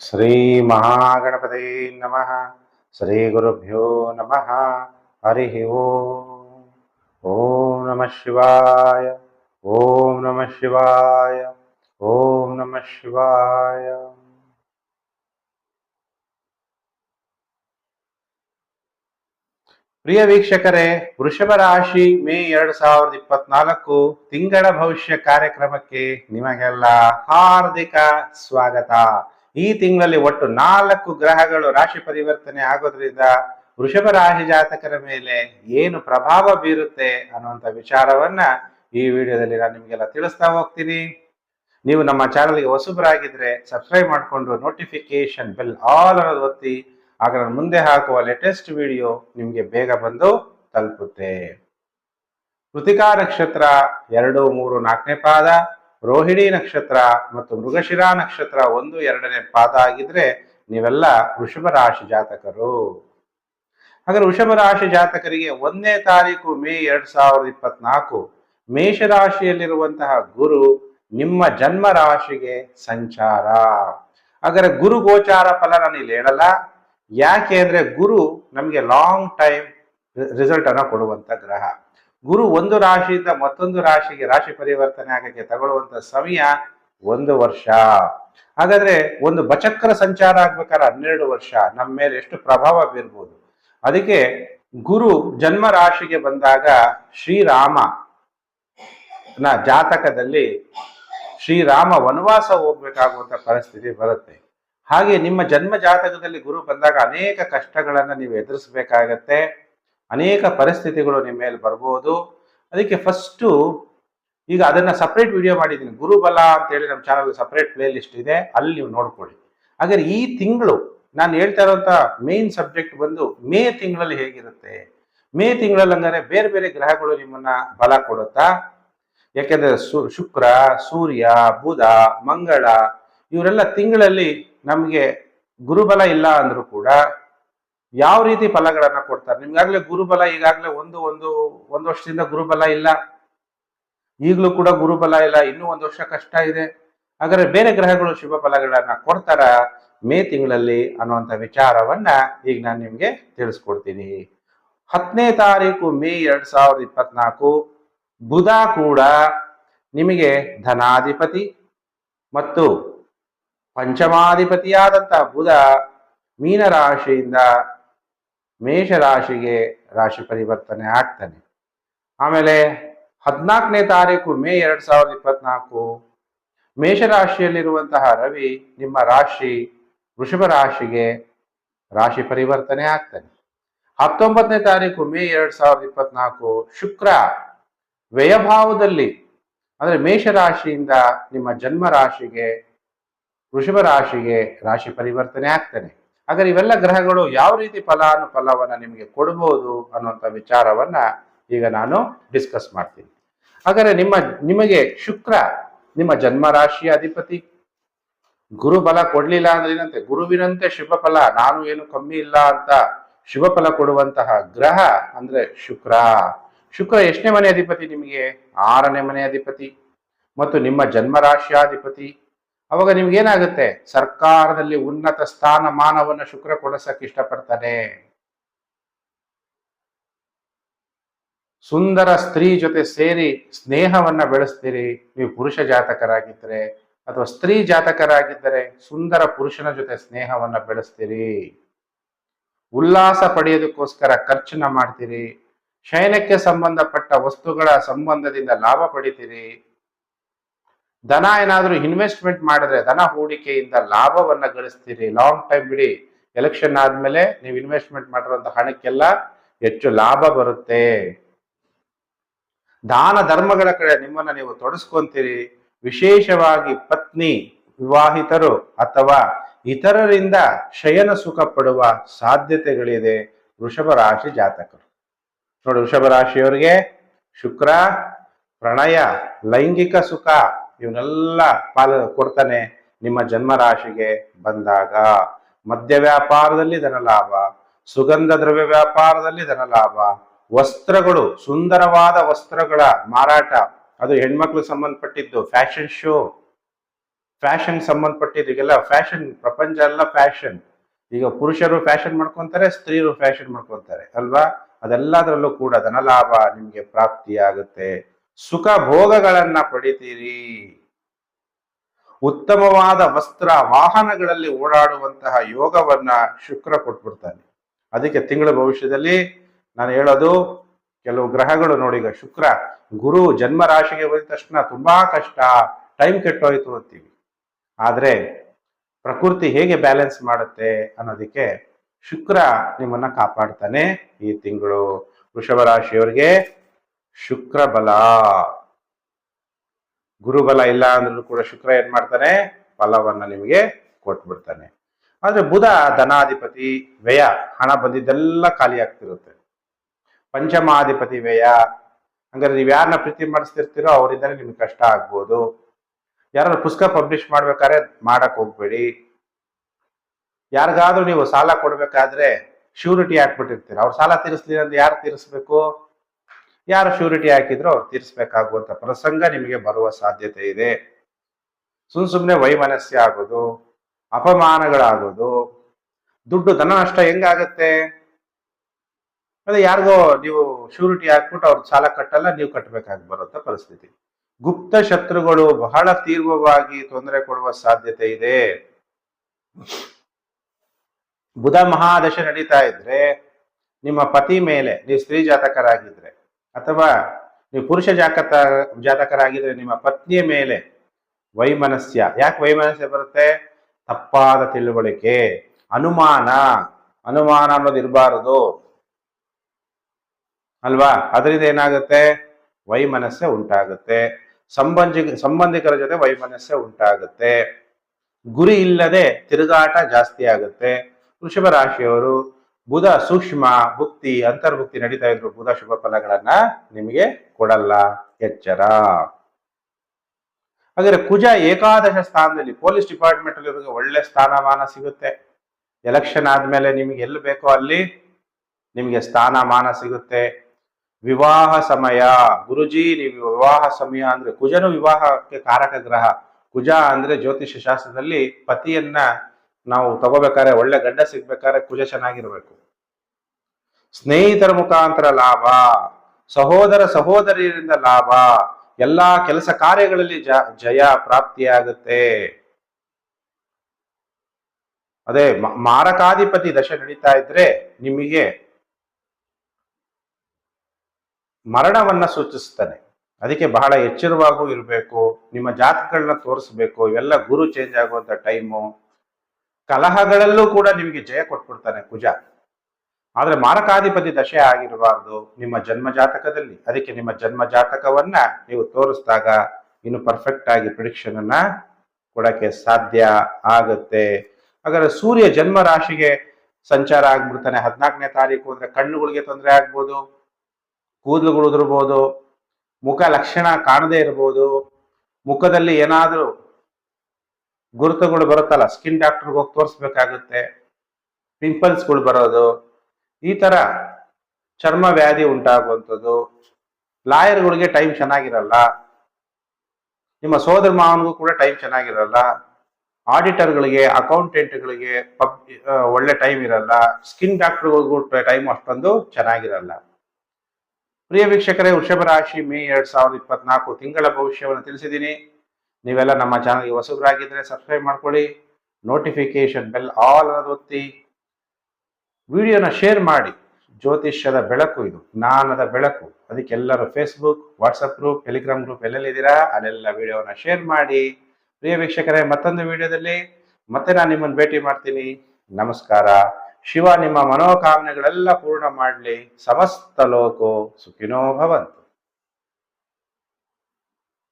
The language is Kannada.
ಶ್ರೀ ಮಹಾಗಣಪತಿ ನಮಃ ಶ್ರೀ ಗುರುಭ್ಯೋ ನಮಃ, ಹರಿ ಓಂ ಓಂ ನಮಃ ಶಿವಾಯ, ಓಂ ನಮಃ ಶಿವಾಯ, ಓಂ ನಮಃ ಶಿವಾಯ. ಪ್ರಿಯ ವೀಕ್ಷಕರೇ, ವೃಷಭ ರಾಶಿ ಮೇ ಎರಡ್ ಸಾವಿರದ ಇಪ್ಪತ್ನಾಲ್ಕು ತಿಂಗಳ ಭವಿಷ್ಯ ಕಾರ್ಯಕ್ರಮಕ್ಕೆ ನಿಮಗೆಲ್ಲ ಹಾರ್ದಿಕ ಸ್ವಾಗತ. ಈ ತಿಂಗಳಲ್ಲಿ ಒಟ್ಟು ನಾಲ್ಕು ಗ್ರಹಗಳು ರಾಶಿ ಪರಿವರ್ತನೆ ಆಗೋದ್ರಿಂದ ವೃಷಭ ರಾಶಿ ಜಾತಕರ ಮೇಲೆ ಏನು ಪ್ರಭಾವ ಬೀರುತ್ತೆ ಅನ್ನುವಂಥ ವಿಚಾರವನ್ನ ಈ ವಿಡಿಯೋದಲ್ಲಿ ನಾನು ನಿಮಗೆಲ್ಲ ತಿಳಿಸ್ತಾ ಹೋಗ್ತೀನಿ. ನೀವು ನಮ್ಮ ಚಾನಲ್ಗೆ ಹೊಸಬರಾಗಿದ್ರೆ ಸಬ್ಸ್ಕ್ರೈಬ್ ಮಾಡಿಕೊಂಡು ನೋಟಿಫಿಕೇಶನ್ ಬೆಲ್ ಆಲ್ ಅನ್ನೋದು ಒತ್ತಿ, ಆಗ ನಾನು ಮುಂದೆ ಹಾಕುವ ಲೇಟೆಸ್ಟ್ ವಿಡಿಯೋ ನಿಮಗೆ ಬೇಗ ಬಂದು ತಲುಪುತ್ತೆ. ಕೃತಿಕಾ ನಕ್ಷತ್ರ ಎರಡು ಮೂರು ನಾಲ್ಕನೇ ಪಾದ. ರೋಹಿಣಿ ನಕ್ಷತ್ರ ಮತ್ತು ಮೃಗಶಿರಾ ನಕ್ಷತ್ರ ಒಂದು ಎರಡನೇ ಪಾದ ಆಗಿದ್ರೆ ನೀವೆಲ್ಲ ವೃಷಭ ರಾಶಿ ಜಾತಕರು. ಹಾಗಾದ್ರೆ ವೃಷಭ ರಾಶಿ ಜಾತಕರಿಗೆ ಒಂದನೇ ತಾರೀಕು ಮೇ ಎರಡ್ ಸಾವಿರದ ಇಪ್ಪತ್ನಾಲ್ಕು ಮೇಷರಾಶಿಯಲ್ಲಿರುವಂತಹ ಗುರು ನಿಮ್ಮ ಜನ್ಮ ರಾಶಿಗೆ ಸಂಚಾರ. ಹಾಗಾದ್ರೆ ಗುರು ಗೋಚಾರ ಫಲ ನಾನು ಇಲ್ಲಿ ಹೇಳಲ್ಲ. ಯಾಕೆ ಅಂದ್ರೆ ಗುರು ನಮಗೆ ಲಾಂಗ್ ಟೈಮ್ ರಿಸಲ್ಟ್ ಅನ್ನ ಕೊಡುವಂತ ಗ್ರಹ. ಗುರು ಒಂದು ರಾಶಿಯಿಂದ ಮತ್ತೊಂದು ರಾಶಿಗೆ ರಾಶಿ ಪರಿವರ್ತನೆ ಆಗಕ್ಕೆ ತಗೊಳ್ಳುವಂತ ಸಮಯ ಒಂದು ವರ್ಷ. ಹಾಗಾದ್ರೆ ಒಂದು ಬಚಕ್ರ ಸಂಚಾರ ಆಗ್ಬೇಕಾದ್ರೆ ಹನ್ನೆರಡು ವರ್ಷ, ನಮ್ಮ ಮೇಲೆ ಎಷ್ಟು ಪ್ರಭಾವ ಬೀರ್ಬೋದು. ಅದಕ್ಕೆ ಗುರು ಜನ್ಮ ರಾಶಿಗೆ ಬಂದಾಗ ಶ್ರೀರಾಮ ನ ಜಾತಕದಲ್ಲಿ ಶ್ರೀರಾಮ ವನವಾಸ ಹೋಗ್ಬೇಕಾಗುವಂತ ಪರಿಸ್ಥಿತಿ ಬರುತ್ತೆ. ಹಾಗೆ ನಿಮ್ಮ ಜನ್ಮ ಜಾತಕದಲ್ಲಿ ಗುರು ಬಂದಾಗ ಅನೇಕ ಕಷ್ಟಗಳನ್ನ ನೀವು ಎದುರಿಸಬೇಕಾಗತ್ತೆ. ಅನೇಕ ಪರಿಸ್ಥಿತಿಗಳು ನಿಮ್ಮ ಮೇಲೆ ಬರ್ಬೋದು. ಅದಕ್ಕೆ ಫಸ್ಟು ಈಗ ಅದನ್ನು ಸಪ್ರೇಟ್ ವಿಡಿಯೋ ಮಾಡಿದ್ದೀನಿ. ಗುರುಬಲ ಅಂತೇಳಿ ನಮ್ಮ ಚಾನಲ್ ಸಪ್ರೇಟ್ ಪ್ಲೇ ಲಿಸ್ಟ್ ಇದೆ. ಅಲ್ಲಿ ನೀವು ನೋಡ್ಕೊಳ್ಳಿ. ಹಾಗಾದ್ರೆ ಈ ತಿಂಗಳು ನಾನು ಹೇಳ್ತಾ ಇರೋಂಥ ಮೇನ್ ಸಬ್ಜೆಕ್ಟ್ ಬಂದು ಮೇ ತಿಂಗಳಲ್ಲಿ ಹೇಗಿರುತ್ತೆ? ಮೇ ತಿಂಗಳಲ್ಲಿ ಅಂದರೆ ಬೇರೆ ಬೇರೆ ಗ್ರಹಗಳು ನಿಮ್ಮನ್ನ ಬಲ ಕೊಡುತ್ತಾ? ಯಾಕೆಂದ್ರೆ ಶುಕ್ರ, ಸೂರ್ಯ, ಬುಧ, ಮಂಗಳ, ಇವರೆಲ್ಲ ತಿಂಗಳಲ್ಲಿ ನಮಗೆ ಗುರುಬಲ ಇಲ್ಲ ಅಂದರೂ ಕೂಡ ಯಾವ ರೀತಿ ಫಲಗಳನ್ನ ಕೊಡ್ತಾರೆ? ನಿಮ್ಗಾಗ್ಲೇ ಗುರುಬಲ, ಈಗಾಗಲೇ ಒಂದು ಒಂದು ಒಂದು ವರ್ಷದಿಂದ ಗುರುಬಲ ಇಲ್ಲ. ಈಗಲೂ ಕೂಡ ಗುರುಬಲ ಇಲ್ಲ, ಇನ್ನೂ ಒಂದು ವರ್ಷ ಕಷ್ಟ ಇದೆ. ಹಾಗಾದ್ರೆ ಬೇರೆ ಗ್ರಹಗಳು ಶುಭ ಫಲಗಳನ್ನ ಕೊಡ್ತಾರ? ಮೇ ತಿಂಗಳಲ್ಲಿ ಅನ್ನುವಂಥ ವಿಚಾರವನ್ನ ಈಗ ನಾನು ನಿಮ್ಗೆ ತಿಳಿಸ್ಕೊಡ್ತೀನಿ. ಹತ್ತನೇ ತಾರೀಕು ಮೇ ಎರಡ್ ಸಾವಿರದ ಇಪ್ಪತ್ನಾಲ್ಕು, ಬುಧ ಕೂಡ ನಿಮಗೆ ಧನಾಧಿಪತಿ ಮತ್ತು ಪಂಚಮಾಧಿಪತಿಯಾದಂಥ ಬುಧ ಮೀನರಾಶಿಯಿಂದ ಮೇಷರಾಶಿಗೆ ರಾಶಿ ಪರಿವರ್ತನೆ ಆಗ್ತಾನೆ. ಆಮೇಲೆ ಹದಿನಾಲ್ಕನೇ ತಾರೀಕು ಮೇ ಎರಡ್ ಸಾವಿರದ ಇಪ್ಪತ್ನಾಲ್ಕು, ಮೇಷರಾಶಿಯಲ್ಲಿರುವಂತಹ ರವಿ ನಿಮ್ಮ ರಾಶಿ ವೃಷಭ ರಾಶಿಗೆ ರಾಶಿ ಪರಿವರ್ತನೆ ಆಗ್ತಾನೆ. ಹತ್ತೊಂಬತ್ತನೇ ತಾರೀಕು ಮೇ ಎರಡ್ ಸಾವಿರದ ಇಪ್ಪತ್ನಾಲ್ಕು, ಶುಕ್ರ ವ್ಯಯಭಾವದಲ್ಲಿ, ಅಂದ್ರೆ ಮೇಷರಾಶಿಯಿಂದ ನಿಮ್ಮ ಜನ್ಮ ರಾಶಿಗೆ, ವೃಷಭ ರಾಶಿಗೆ ರಾಶಿ ಪರಿವರ್ತನೆ ಆಗ್ತಾನೆ. ಹಾಗಾದ್ರೆ ಇವೆಲ್ಲ ಗ್ರಹಗಳು ಯಾವ ರೀತಿ ಫಲಾನುಫಲವನ್ನ ನಿಮಗೆ ಕೊಡಬಹುದು ಅನ್ನುವಂಥ ವಿಚಾರವನ್ನ ಈಗ ನಾನು ಡಿಸ್ಕಸ್ ಮಾಡ್ತೀನಿ. ಹಾಗಾದ್ರೆ ನಿಮ್ಮ, ನಿಮಗೆ ಶುಕ್ರ ನಿಮ್ಮ ಜನ್ಮ ರಾಶಿಯ ಅಧಿಪತಿ. ಗುರು ಬಲ ಕೊಡ್ಲಿಲ್ಲ ಅಂದ್ರೆ ಏನಂತೆ? ಗುರುವಿನಂತೆ ಶುಭ ಫಲ, ನಾನು ಏನು ಕಮ್ಮಿ ಇಲ್ಲ ಅಂತ ಶುಭ ಫಲ ಕೊಡುವಂತಹ ಗ್ರಹ ಅಂದ್ರೆ ಶುಕ್ರ. ಶುಕ್ರ ಎಷ್ಟನೇ ಮನೆ ಅಧಿಪತಿ ನಿಮಗೆ? ಆರನೇ ಮನೆ ಅಧಿಪತಿ. ಮತ್ತು ನಿಮ್ಮ ಜನ್ಮ ರಾಶಿಯಾಧಿಪತಿ ಅವಾಗ ನಿಮ್ಗೇನಾಗುತ್ತೆ? ಸರ್ಕಾರದಲ್ಲಿ ಉನ್ನತ ಸ್ಥಾನಮಾನವನ್ನು ಶುಕ್ರ ಕೊಡಿಸಕ್ಕೆ ಇಷ್ಟಪಡ್ತಾನೆ. ಸುಂದರ ಸ್ತ್ರೀ ಜೊತೆ ಸೇರಿ ಸ್ನೇಹವನ್ನ ಬೆಳೆಸ್ತೀರಿ. ನೀವು ಪುರುಷ ಜಾತಕರಾಗಿದ್ದರೆ ಅಥವಾ ಸ್ತ್ರೀ ಜಾತಕರಾಗಿದ್ದರೆ ಸುಂದರ ಪುರುಷನ ಜೊತೆ ಸ್ನೇಹವನ್ನ ಬೆಳೆಸ್ತೀರಿ. ಉಲ್ಲಾಸ ಪಡೆಯೋದಕ್ಕೋಸ್ಕರ ಖರ್ಚನ್ನ ಮಾಡ್ತೀರಿ. ಶಯನಕ್ಕೆ ಸಂಬಂಧಪಟ್ಟ ವಸ್ತುಗಳ ಸಂಬಂಧದಿಂದ ಲಾಭ ಪಡಿತೀರಿ. ದನ ಏನಾದರೂ ಇನ್ವೆಸ್ಟ್ಮೆಂಟ್ ಮಾಡಿದ್ರೆ ದನ ಹೂಡಿಕೆಯಿಂದ ಲಾಭವನ್ನ ಗಳಿಸ್ತೀರಿ. ಲಾಂಗ್ ಟೈಮ್ ಬಿಡಿ. ಎಲೆಕ್ಷನ್ ಆದ್ಮೇಲೆ ನೀವು ಇನ್ವೆಸ್ಟ್ಮೆಂಟ್ ಮಾಡಿರುವಂತ ಹಣಕ್ಕೆಲ್ಲ ಹೆಚ್ಚು ಲಾಭ ಬರುತ್ತೆ. ದಾನ ಧರ್ಮಗಳ ಕಡೆ ನಿಮ್ಮನ್ನ ನೀವು ತೊಡಸ್ಕೊಂತೀರಿ. ವಿಶೇಷವಾಗಿ ಪತ್ನಿ, ವಿವಾಹಿತರು ಅಥವಾ ಇತರರಿಂದ ಶಯನ ಸುಖ ಪಡುವ ಸಾಧ್ಯತೆಗಳಿದೆ ವೃಷಭ ರಾಶಿ ಜಾತಕರು. ನೋಡಿ ವೃಷಭ ರಾಶಿಯವರಿಗೆ ಶುಕ್ರ, ಪ್ರಣಯ, ಲೈಂಗಿಕ ಸುಖ ಇವನ್ನೆಲ್ಲ ಪಾಲ ಕೊಡ್ತಾನೆ ನಿಮ್ಮ ಜನ್ಮ ರಾಶಿಗೆ ಬಂದಾಗ. ಮದ್ಯ ವ್ಯಾಪಾರದಲ್ಲಿ ಧನ ಲಾಭ, ಸುಗಂಧ ದ್ರವ್ಯ ವ್ಯಾಪಾರದಲ್ಲಿ ಧನ ಲಾಭ, ವಸ್ತ್ರಗಳು, ಸುಂದರವಾದ ವಸ್ತ್ರಗಳ ಮಾರಾಟ. ಅದು ಹೆಣ್ಮಕ್ಳು ಸಂಬಂಧಪಟ್ಟಿದ್ದು ಫ್ಯಾಷನ್ ಶೋ. ಫ್ಯಾಷನ್ ಸಂಬಂಧಪಟ್ಟಿದ್ದು ಈಗೆಲ್ಲ ಫ್ಯಾಷನ್, ಪ್ರಪಂಚ ಎಲ್ಲ ಫ್ಯಾಷನ್. ಈಗ ಪುರುಷರು ಫ್ಯಾಷನ್ ಮಾಡ್ಕೊಂತಾರೆ ಸ್ತ್ರೀಯರು ಫ್ಯಾಷನ್ ಮಾಡ್ಕೊಂತಾರೆ, ಅಲ್ವಾ? ಅದೆಲ್ಲದರಲ್ಲೂ ಕೂಡ ಧನಲಾಭ ನಿಮಗೆ ಪ್ರಾಪ್ತಿಯಾಗುತ್ತೆ. ಸುಖ ಭೋಗಗಳನ್ನ ಪಡಿತೀರಿ. ಉತ್ತಮವಾದ ವಸ್ತ್ರ ವಾಹನಗಳಲ್ಲಿ ಓಡಾಡುವಂತಹ ಯೋಗವನ್ನ ಶುಕ್ರ ಕೊಟ್ಬಿಡ್ತಾನೆ. ಅದಕ್ಕೆ ತಿಂಗಳ ಭವಿಷ್ಯದಲ್ಲಿ ನಾನು ಹೇಳೋದು, ಕೆಲವು ಗ್ರಹಗಳು ನೋಡಿ ಈಗ ಶುಕ್ರ, ಗುರು ಜನ್ಮ ರಾಶಿಗೆ ಬಂದ ತಕ್ಷಣ ತುಂಬಾ ಕಷ್ಟ, ಟೈಮ್ ಕೆಟ್ಟೋಯ್ತು ಅಂತೀವಿ. ಆದರೆ ಪ್ರಕೃತಿ ಹೇಗೆ ಬ್ಯಾಲೆನ್ಸ್ ಮಾಡುತ್ತೆ ಅನ್ನೋದಕ್ಕೆ ಶುಕ್ರ ನಿಮ್ಮನ್ನ ಕಾಪಾಡ್ತಾನೆ ಈ ತಿಂಗಳು. ವೃಷಭ ರಾಶಿಯವರಿಗೆ ಶುಕ್ರ ಬಲ ಗುರುಬಲ ಇಲ್ಲ ಅಂದ್ರೂ ಕೂಡ ಶುಕ್ರ ಏನ್ ಮಾಡ್ತಾನೆ? ಫಲವನ್ನ ನಿಮಗೆ ಕೊಟ್ಬಿಡ್ತಾನೆ. ಆದ್ರೆ ಬುಧ, ಧನಾಧಿಪತಿ, ವ್ಯಯ, ಹಣ ಬಂದಿದ್ದೆಲ್ಲ ಖಾಲಿ ಆಗ್ತಿರುತ್ತೆ. ಪಂಚಮಾಧಿಪತಿ ವ್ಯಯ. ಹಂಗಾದ್ರೆ ನೀವು ಯಾರನ್ನ ಪ್ರೀತಿ ಮಾಡಿಸ್ತಿರ್ತೀರೋ ಅವರಿಂದಲೇ ನಿಮ್ಗೆ ಕಷ್ಟ ಆಗ್ಬೋದು. ಯಾರು ಪುಸ್ತಕ ಪಬ್ಲಿಷ್ ಮಾಡ್ಬೇಕಾದ್ರೆ ಮಾಡಕ್ ಹೋಗ್ಬೇಡಿ. ಯಾರಿಗಾದ್ರೂ ನೀವು ಸಾಲ ಕೊಡ್ಬೇಕಾದ್ರೆ ಶ್ಯೂರಿಟಿ ಹಾಕ್ಬಿಟ್ಟಿರ್ತೀರ. ಅವ್ರು ಸಾಲ ತೀರಿಸ್ಲಿಲ್ಲ ಅಂದ್ರೆ ಯಾರು ತೀರಿಸ್ಬೇಕು? ಯಾರು ಶ್ಯೂರಿಟಿ ಹಾಕಿದ್ರು ಅವ್ರು ತೀರಿಸ್ಬೇಕಾಗುವಂತ ಪ್ರಸಂಗ ನಿಮಗೆ ಬರುವ ಸಾಧ್ಯತೆ ಇದೆ. ಸುಮ್ ಸುಮ್ನೆ ವೈಮನಸ್ಯ ಆಗೋದು, ಅಪಮಾನಗಳಾಗೋದು, ದುಡ್ಡು ಧನ ನಷ್ಟ ಹೆಂಗಾಗತ್ತೆ? ಅದೇ ಯಾರಿಗೋ ನೀವು ಶ್ಯೂರಿಟಿ ಹಾಕ್ಬಿಟ್ಟು ಅವ್ರ ಸಾಲ ಕಟ್ಟಲ್ಲ, ನೀವು ಕಟ್ಟಬೇಕಾಗಿ ಬರುವಂತ ಪರಿಸ್ಥಿತಿ. ಗುಪ್ತ ಶತ್ರುಗಳು ಬಹಳ ತೀವ್ರವಾಗಿ ತೊಂದರೆ ಕೊಡುವ ಸಾಧ್ಯತೆ ಇದೆ. ಬುಧ ಮಹಾದಶ ನಡೀತಾ ಇದ್ರೆ ನಿಮ್ಮ ಪತಿ ಮೇಲೆ, ನೀವು ಸ್ತ್ರೀ ಜಾತಕರಾಗಿದ್ರೆ ಅಥವಾ ನೀವು ಪುರುಷ ಜಾತಕ ಜಾತಕರಾಗಿದ್ರೆ ನಿಮ್ಮ ಪತ್ನಿಯ ಮೇಲೆ ವೈಮನಸ್ಯ. ಯಾಕೆ ವೈಮನಸ್ಯ ಬರುತ್ತೆ? ತಪ್ಪಾದ ತಿಳುವಳಿಕೆ, ಅನುಮಾನ. ಅನುಮಾನ ಅನ್ನೋದು ಇರಬಾರದು. ಅಲ್ವಾ? ಅದರಿಂದ ಏನಾಗುತ್ತೆ? ವೈಮನಸ್ಯ ಉಂಟಾಗುತ್ತೆ. ಸಂಬಂಧಿ ಸಂಬಂಧಿಕರ ಜೊತೆ ವೈಮನಸ್ಯ ಉಂಟಾಗುತ್ತೆ. ಗುರಿ ಇಲ್ಲದೆ ತಿರುಗಾಟ ಜಾಸ್ತಿ ಆಗುತ್ತೆ. ವೃಷಭ ರಾಶಿಯವರು ಬುಧ ಸೂಕ್ಷ್ಮ ಭುಕ್ತಿ, ಅಂತರ್ಭುಕ್ತಿ ನಡೀತಾ ಇದ್ರು ಬುಧ ಶುಭ ಫಲಗಳನ್ನ ನಿಮಗೆ ಕೊಡಲ್ಲ. ಎಚ್ಚರ. ಹಾಗಾದ್ರೆ ಕುಜ ಏಕಾದಶ ಸ್ಥಾನದಲ್ಲಿ ಪೊಲೀಸ್ ಡಿಪಾರ್ಟ್ಮೆಂಟ್ ಅಲ್ಲಿ ಒಳ್ಳೆ ಸ್ಥಾನಮಾನ ಸಿಗುತ್ತೆ. ಎಲೆಕ್ಷನ್ ಆದ್ಮೇಲೆ ನಿಮ್ಗೆ ಎಲ್ಲಿ ಬೇಕೋ ಅಲ್ಲಿ ನಿಮ್ಗೆ ಸ್ಥಾನಮಾನ ಸಿಗುತ್ತೆ. ವಿವಾಹ ಸಮಯ. ಗುರುಜಿ, ನೀವು ವಿವಾಹ ಸಮಯ ಅಂದ್ರೆ ಕುಜನು ವಿವಾಹಕ್ಕೆ ಕಾರಕ ಗ್ರಹ. ಕುಜ ಅಂದ್ರೆ ಜ್ಯೋತಿಷ್ಯ ಶಾಸ್ತ್ರದಲ್ಲಿ ಪತಿಯನ್ನ ನಾವು ತಗೋಬೇಕಾದ್ರೆ ಒಳ್ಳೆ ಗಡ್ಡ ಸಿಗ್ಬೇಕಾದ್ರೆ ಕುಜ ಚೆನ್ನಾಗಿರ್ಬೇಕು. ಸ್ನೇಹಿತರ ಮುಖಾಂತರ ಲಾಭ, ಸಹೋದರ ಸಹೋದರಿಯರಿಂದ ಲಾಭ, ಎಲ್ಲಾ ಕೆಲಸ ಕಾರ್ಯಗಳಲ್ಲಿ ಜಯ ಪ್ರಾಪ್ತಿಯಾಗುತ್ತೆ. ಅದೇ ಮಾರಕಾಧಿಪತಿ ದಶೆ ನಡೀತಾ ಇದ್ರೆ ನಿಮಗೆ ಮರಣವನ್ನ ಸೂಚಿಸ್ತಾನೆ ಅದಕ್ಕೆ ಬಹಳ ಎಚ್ಚರವಾಗೂ ಇರಬೇಕು, ನಿಮ್ಮ ಜಾತಕಗಳನ್ನ ತೋರಿಸ್ಬೇಕು, ಇವೆಲ್ಲ ಗುರು ಚೇಂಜ್ ಆಗುವಂತ ಟೈಮು ಕಲಹಗಳಲ್ಲೂ ಕೂಡ ನಿಮಗೆ ಜಯ ಕೊಟ್ಬಿಡ್ತಾನೆ ಕುಜ. ಆದ್ರೆ ಮಾರಕಾಧಿಪತಿ ದಶೆ ಆಗಿರಬಾರ್ದು ನಿಮ್ಮ ಜನ್ಮ ಜಾತಕದಲ್ಲಿ ಅದಕ್ಕೆ ನಿಮ್ಮ ಜನ್ಮ ಜಾತಕವನ್ನ ನೀವು ತೋರಿಸಿದಾಗ ಇನ್ನು ಪರ್ಫೆಕ್ಟ್ ಆಗಿ ಪ್ರಿಡಿಕ್ಷನ್ ಅನ್ನ ಕೊಡಕ್ಕೆ ಸಾಧ್ಯ ಆಗುತ್ತೆ. ಹಾಗಾದ್ರೆ ಸೂರ್ಯ ಜನ್ಮ ರಾಶಿಗೆ ಸಂಚಾರ ಆಗ್ಬಿಡ್ತಾನೆ. ಹದಿನಾಲ್ಕನೇ ತಾರೀಕು ಅಂದ್ರೆ ಕಣ್ಣುಗಳಿಗೆ ತೊಂದರೆ ಆಗ್ಬೋದು, ಕೂದಲುಗಳು ಉದುರ್ಬೋದು, ಮುಖ ಲಕ್ಷಣ ಕಾಣದೇ ಇರ್ಬೋದು ಮುಖದಲ್ಲಿ ಏನಾದ್ರೂ ಗುರುತುಗಳು ಬರುತ್ತಲ್ಲ ಸ್ಕಿನ್ ಡಾಕ್ಟರ್ಗೆ ಹೋಗಿ ತೋರಿಸ್ಬೇಕಾಗುತ್ತೆ ಪಿಂಪಲ್ಸ್ಗಳು ಬರೋದು, ಈ ಥರ ಚರ್ಮ ವ್ಯಾಧಿ ಉಂಟಾಗುವಂಥದ್ದು ಲಾಯರ್ಗಳಿಗೆ ಟೈಮ್ ಚೆನ್ನಾಗಿರಲ್ಲ, ನಿಮ್ಮ ಸೋದರ ಮಾವನಿಗೂ ಕೂಡ ಟೈಮ್ ಚೆನ್ನಾಗಿರಲ್ಲ ಆಡಿಟರ್ಗಳಿಗೆ ಅಕೌಂಟೆಂಟ್ಗಳಿಗೆ ಪಬ್ ಒಳ್ಳೆ ಟೈಮ್ ಇರಲ್ಲ ಸ್ಕಿನ್ ಡಾಕ್ಟರ್ಗಳಿಗೂ ಟೈಮ್ ಅಷ್ಟೊಂದು ಚೆನ್ನಾಗಿರಲ್ಲ. ಪ್ರಿಯ ವೀಕ್ಷಕರೇ, ವೃಷಭ ರಾಶಿ ಮೇ ಎರಡ್ ಸಾವಿರದ ಇಪ್ಪತ್ನಾಲ್ಕು ತಿಂಗಳ ಭವಿಷ್ಯವನ್ನು ತಿಳಿಸಿದ್ದೀನಿ. ನೀವೆಲ್ಲ ನಮ್ಮ ಚಾನಲ್ಗೆ ಹೊಸಬರಾಗಿದ್ದರೆ ಸಬ್ಸ್ಕ್ರೈಬ್ ಮಾಡ್ಕೊಳ್ಳಿ ನೋಟಿಫಿಕೇಶನ್ ಬೆಲ್ ಆಲ್ ಅನ್ನೋದು ಒತ್ತಿ ವಿಡಿಯೋನ ಶೇರ್ ಮಾಡಿ. ಜ್ಯೋತಿಷ್ಯದ ಬೆಳಕು ಇದು, ಜ್ಞಾನದ ಬೆಳಕು. ಅದಕ್ಕೆ ಎಲ್ಲರೂ Facebook WhatsApp group Telegram group ಎಲ್ಲೆಲ್ಲಿದ್ದೀರಾ ಅಲ್ಲೆಲ್ಲ ವಿಡಿಯೋನ ಶೇರ್ ಮಾಡಿ. ಪ್ರಿಯ ವೀಕ್ಷಕರೇ, ಮತ್ತೊಂದು ವಿಡಿಯೋದಲ್ಲಿ ಮತ್ತೆ ನಾನು ನಿಮ್ಮನ್ನು ಭೇಟಿ ಮಾಡ್ತೀನಿ. ನಮಸ್ಕಾರ. ಶಿವ ನಿಮ್ಮ ಮನೋಕಾಮನೆಗಳೆಲ್ಲ ಪೂರ್ಣ ಮಾಡಲಿ. ಸಮಸ್ತ ಲೋಕೋ ಸುಖಿನೋ ಭವಂತು.